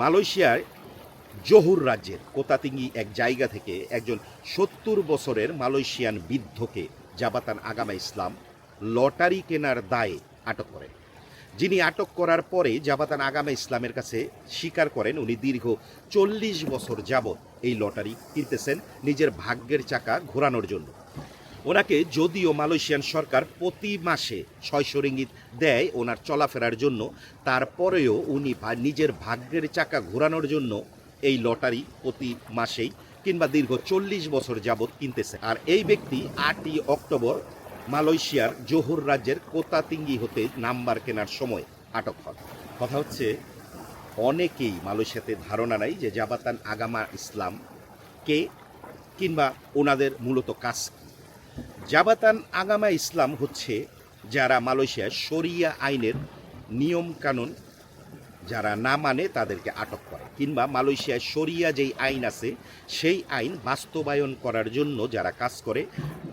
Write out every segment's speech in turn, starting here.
মালয়েশিয়ার জহুর রাজ্যের কোতাতিঙ্গি এক জায়গা থেকে একজন সত্তর বছরের মালয়েশিয়ান বৃদ্ধকে জাবাতান আগামা ইসলাম লটারি কেনার দায়ে আটক করেন যিনি আটক করার পরে জাবাতান আগামা ইসলামের কাছে স্বীকার করেন, উনি দীর্ঘ চল্লিশ বছর যাবৎ এই লটারি কিনতেছেন, নিজের ভাগ্যের চাকা ঘোরানোর জন্য। ওনাকে যদিও মালয়েশিয়ান সরকার প্রতি মাসে ছয়শো রিঙ্গিত দেয় ওনার চলাফেরার জন্য, তারপরেও উনি নিজের ভাগ্যের চাকা ঘোরানোর জন্য এই লটারি প্রতি মাসেই কিংবা দীর্ঘ চল্লিশ বছর যাবৎ কিনতেছে আর এই ব্যক্তি আটই অক্টোবর মালয়েশিয়ার জোহর রাজ্যের কোতাতিঙ্গি হতে নাম্বার কেনার সময় আটক হন কথা হচ্ছে, অনেকেই মালয়েশিয়াতে ধারণা নাই যে জাবাতান আগামা ইসলাম কে কিংবা ওনাদের মূলত কাজ। জাবাতান আগামা ইসলাম হচ্ছে যারা মালয়েশিয়ার শরিয়া আইনের নিয়ম কানুন যারা না মানে তাদেরকে আটক করে, কিংবা মালয়েশিয়ায় শরিয়া যেই আইন আছে, সেই আইন বাস্তবায়ন করার জন্য যারা কাজ করে,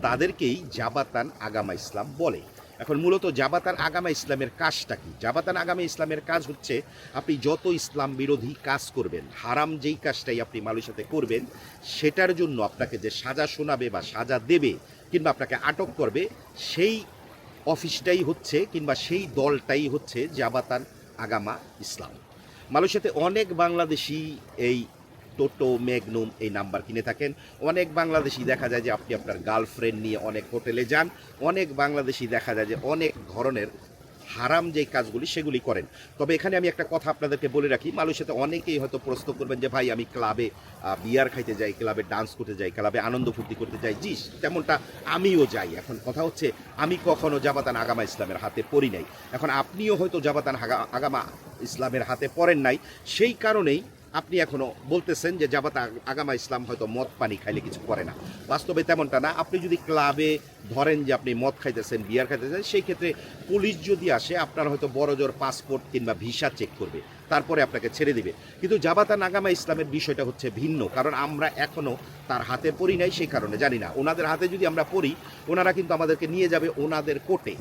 তাদেরকেই জাবাতান আগামা ইসলাম বলে। এখন মূলত জাবাতান আগামা ইসলামের কাজটা কি? জাবাতান আগামা ইসলামের কাজ হচ্ছে আপনি যত ইসলাম বিরোধী কাজ করবেন, হারাম যেই কাজটাই আপনি মালয়েশিয়াতে করবেন, সেটার জন্য আপনাকে যে সাজা শোনাবে বা সাজা দেবে কিংবা আপনাকে আটক করবে, সেই অফিসটাই হচ্ছে কিংবা সেই দলটাই হচ্ছে জাবাতান আগামা ইসলাম। মালয়েশিয়াতে অনেক বাংলাদেশি এই টোটো, ম্যাগনুম এই নাম্বার কিনে থাকেন। অনেক বাংলাদেশি দেখা যায় যে আপনি আপনার গার্লফ্রেন্ড নিয়ে অনেক হোটেলে যান। অনেক বাংলাদেশি দেখা যায় যে অনেক ধরনের হারাম যে কাজগুলি সেগুলি করেন। তবে এখানে আমি একটা কথা আপনাদেরকে বলে রাখি, মালয়েশিয়াতে অনেকেই হয়তো প্রশ্ন করবেন যে, ভাই, আমি ক্লাবে বিয়ার খাইতে যাই, ক্লাবে ডান্স করতে যাই, ক্লাবে আনন্দ ফুর্তি করতে যাই। জিস তেমনটা আমিও যাই। এখন কথা হচ্ছে, আমি কখনও জাবাতান আগামা ইসলামের হাতে পড়ি নাই। এখন আপনিও হয়তো জাবাতান আগামা ইসলামের হাতে পড়েন নাই। সেই কারণেই আপনি এখনও বলতেছেন যে আগ- আগামা ইসলাম হয়তো মদ পানি খাইলে কিছু করে না। বাস্তবে তেমনটা না। আপনি যদি ক্লাবে ধরেন যে আপনি মদ খাইতেছেন, বিয়ার খাইতেছেন, সেই ক্ষেত্রে পুলিশ যদি আসে, আপনার হয়তো বড় জোর পাসপোর্ট কিংবা ভিসা চেক করবে। তারপরে আপনাকে ছেড়ে দিবে। কিন্তু জাবাতা নাগামা ইসলামের বিষয়টা হচ্ছে ভিন্ন। কারণ আমরা এখনও তার হাতে পড়ি নাই, সেই কারণে জানি না। ওনাদের হাতে যদি আমরা পড়ি, ওনারা কিন্তু আমাদেরকে নিয়ে যাবে ওনাদের কোর্টে।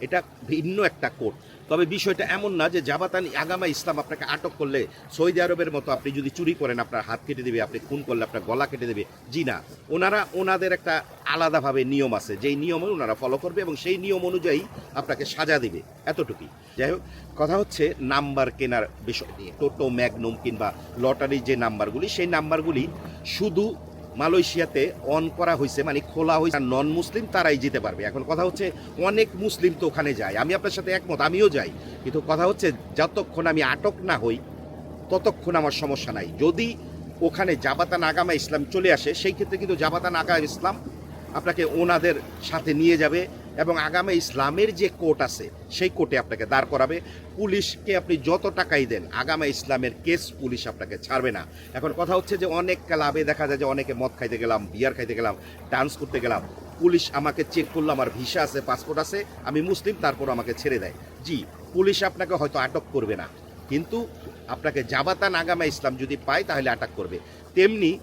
এটা ভিন্ন একটা কোর্ট। তবে বিষয়টা এমন না যে জাবাতান আগামা ইসলাম আপনাকে আটক করলে সৌদি আরবের মতো আপনি যদি চুরি করেন, আপনার হাত কেটে দেবে, আপনি খুন করলে আপনার গলা কেটে দেবে। জি না। ওনারা, ওনাদের একটা আলাদাভাবে নিয়ম আছে। যেই নিয়মে ওনারা ফলো করবে এবং সেই নিয়ম অনুযায়ী আপনাকে সাজা দেবে। এতটুকুই। যাই হোক, কথা হচ্ছে নাম্বার কেনার বিষয় নিয়ে। টোটো, ম্যাগনুম কিংবা লটারির যে নাম্বারগুলি, সেই নাম্বারগুলি শুধু মালয়েশিয়াতে অন করা হয়েছে মানে খোলা হয়েছে নন মুসলিম তারাই যেতে পারবে। এখন কথা হচ্ছে, অনেক মুসলিম তো ওখানে যায়। আমি আপনার সাথে একমত, আমিও যাই। কিন্তু কথা হচ্ছে, যতক্ষণ আমি আটক না হই, ততক্ষণ আমার সমস্যা নাই। যদি ওখানে জাবাতা নাগামা ইসলাম চলে আসে, সেই ক্ষেত্রে কিন্তু জাবাতা নাগামা ইসলাম আপনাকে ওনাদের সাথে নিয়ে যাবে এবং আগামে ইসলামের যে কোর্ট আছে, সেই কোর্টে আপনাকে দাঁড় করাবে। পুলিশকে আপনি যত টাকাই দেন, আগামে ইসলামের কেস পুলিশ আপনাকে ছাড়বে না। এখন কথা হচ্ছে যে, অনেক ক্লাবে দেখা যায় যে, অনেকে মদ খাইতে গেলাম, বিয়ার খাইতে গেলাম, ডান্স করতে গেলাম। পুলিশ আমাকে চেক করল, আমার ভিসা আছে, পাসপোর্ট আছে, আমি মুসলিম, তারপর আমাকে ছেড়ে দেয়। জি, পুলিশ আপনাকে হয়তো আটক করবে না। কিন্তু আপনাকে জাবাতান আগামা ইসলাম যদি পায়, তাহলে আটক করবে। তেমনি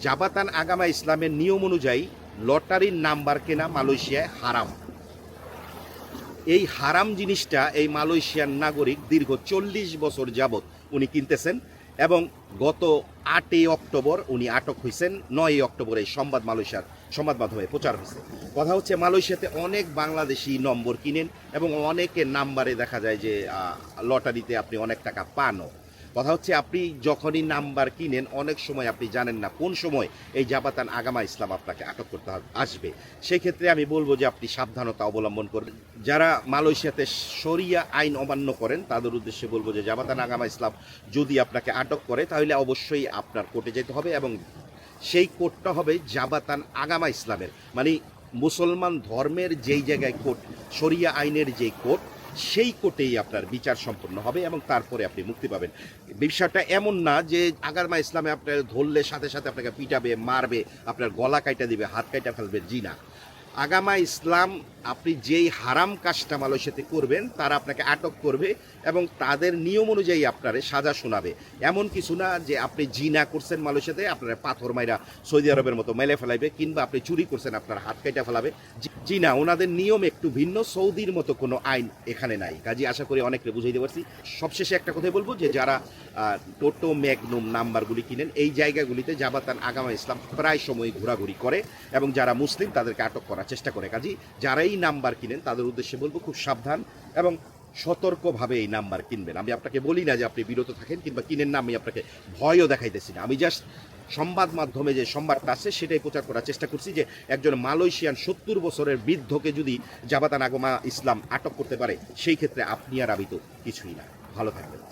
জাবাতান আগামা ইসলামের নিয়ম অনুযায়ী লটারির নাম্বার কেনা মালয়েশিয়ায় হারাম। এই হারাম জিনিসটা এই মালয়েশিয়ার নাগরিক দীর্ঘ চল্লিশ বছর যাবৎ উনি কিনতেছেন এবং গত আটই অক্টোবর উনি আটক হয়েছেন নয়ই অক্টোবর এই সংবাদ মালয়েশিয়ার সংবাদ মাধ্যমে প্রচার হয়েছে কথা হচ্ছে, মালয়েশিয়াতে অনেক বাংলাদেশি নম্বর কিনেন এবং অনেকে নাম্বারে দেখা যায় যে লটারিতে আপনি অনেক টাকা পানও। কথা হচ্ছে আপনি যখনই নাম্বার কিনেন, অনেক সময় আপনি জানেন না কোন সময় এই জাবাতান আগামা ইসলাম আপনাকে আটক করতে আসবে। সেক্ষেত্রে আমি বলব যে আপনি সাবধানতা অবলম্বন করবেন। যারা মালয়েশিয়াতে শরিয়া আইন অমান্য করেন, তাদের উদ্দেশ্যে বলব যে জাবাতান আগামা ইসলাম যদি আপনাকে আটক করে, তাহলে অবশ্যই আপনার কোর্টে যেতে হবে এবং সেই কোর্টটা হবে জাবাতান আগামা ইসলামের। মানে মুসলমান ধর্মের যেই জায়গায় কোর্ট, শরিয়া আইনের যেই কোর্ট সেই কোর্টেই আপনার বিচার সম্পন্ন হবে এবং তারপরে আপনি মুক্তি পাবেন। বিষয়টা এমন না যে আগারমা ইসলামে আপনার ধরলে সাথে সাথে আপনাকে পিটাবে, মারবে, আপনার গলা কাইটা দিবে, হাত কাইটা ফেলবে, জি না। আগামা ইসলাম আপনি যেই হারাম কাজটা মালয়েশিয়াতে করবেন, তারা আপনাকে আটক করবে এবং তাদের নিয়ম অনুযায়ী আপনারে সাজা শোনাবে। এমন কিছু না যে আপনি জিনা করছেন মালয়েশিয়াতে, আপনার পাথর মাইরা সৌদি আরবের মতো মেলে ফেলাইবে, কিংবা আপনি চুরি করছেন, আপনার হাত কাইটা ফেলাবে জি- না, ওনাদের নিয়ম একটু ভিন্ন, সৌদির মতো কোনো আইন এখানে নাই। কাজে, আশা করি অনেককে বুঝাইতে পারছি। সবশেষে একটা কথাই বলব যে, যারা টোটো ম্যাগনুম নাম্বারগুলি কিনেন, এই জায়গাগুলিতে জাবাতান আগামা ইসলাম প্রায় সময় ঘোরাঘুরি করে এবং যারা মুসলিম তাদেরকে আটক করার চেষ্টা করে। কাজী যারা এই নাম্বার কিনেন, তাদের উদ্দেশ্যে বলব খুব সাবধান এবং সতর্কভাবে এই নাম্বার কিনবেন। আমি আপনাকে বলি না যে আপনি বিরত থাকেন কিংবা কিনেন না, আমি আপনাকে ভয়ও দেখাইতেছি না। আমি জাস্ট সংবাদ মাধ্যমে যে সংবাদটা আছে সেটাই প্রচার করার চেষ্টা করছি যে একজন মালয়েশিয়ান সত্তর বছরের বৃদ্ধকে যদি জাবাতান আগমা ইসলাম আটক করতে পারে, সেই ক্ষেত্রে আপনি আর আবিত কিছুই না। ভালো থাকবেন।